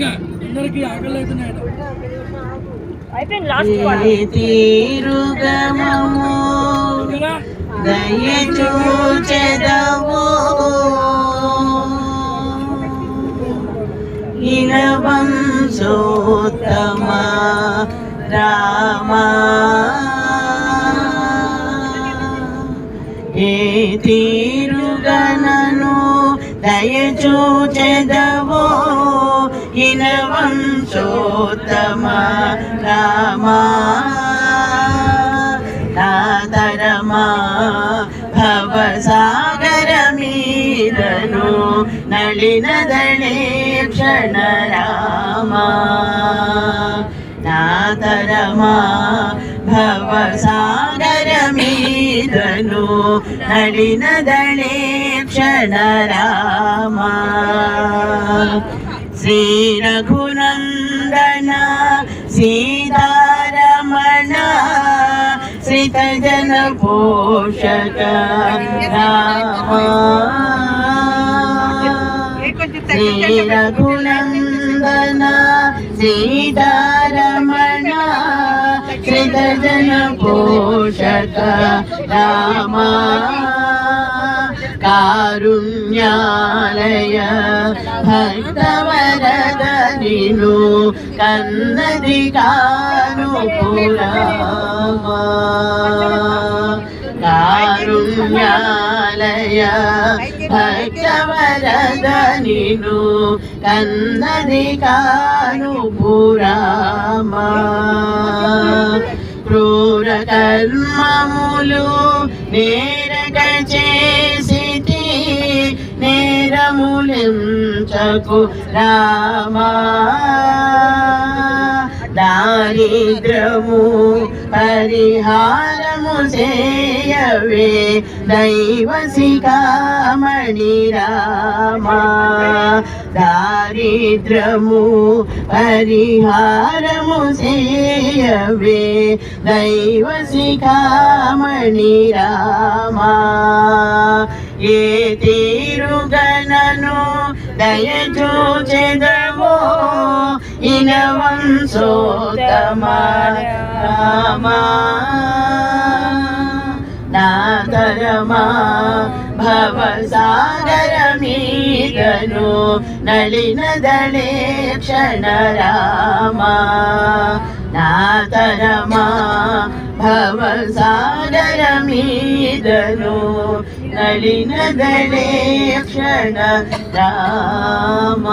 నిజంగా అందరికీ ఆకలి కదా దయచూచెదవు ఇనవంశోత్తమ రామా. ఏ తీరుగనను దయచూచెదవో ೀನ ವಂಶೋತ್ತಮ ರಾಮ ನಾದರಮ ಭವಸಾಗರ ಮೀರನು ನಳಿನದಣೆ ಕ್ಷಣ ರಾಮ ನಾದರಮ ಭವಸಾಗರ ಮೀರನು ನಳಿನದಣೆ ಕ್ಷಣ ರಾಮ श्री सीतारमण श्रितजनपोषक श्रीरघुनन्दन सीतारमण श्रितजनपोषक रामा कारुण्यालय भक्तवरदनिनु రామ కన్నది కాను పురామా. కారుణ్యాలయ భక్తవరదనిను కన్నది కాను పురామా. క్రూర కర్మములు నేరక చేసి నేరములించకు రామా. దారిద్రము పరిహారము చేయవే దైవ శిఖామణి రామా దారిద్రము పరిహారము చేయవే దైవ శిఖామణి రామా ఏ తీరుగనను దయచూచెదవో ఇనవంశోత్తమ రామా నాదరమా భవసాగర మీదను నళినదళే క్షణ రామా నాదరమా ಮಿದರ ಮೀದಲು ನಳಿನದಳೆ ಕ್ಷಣ ರಾಮ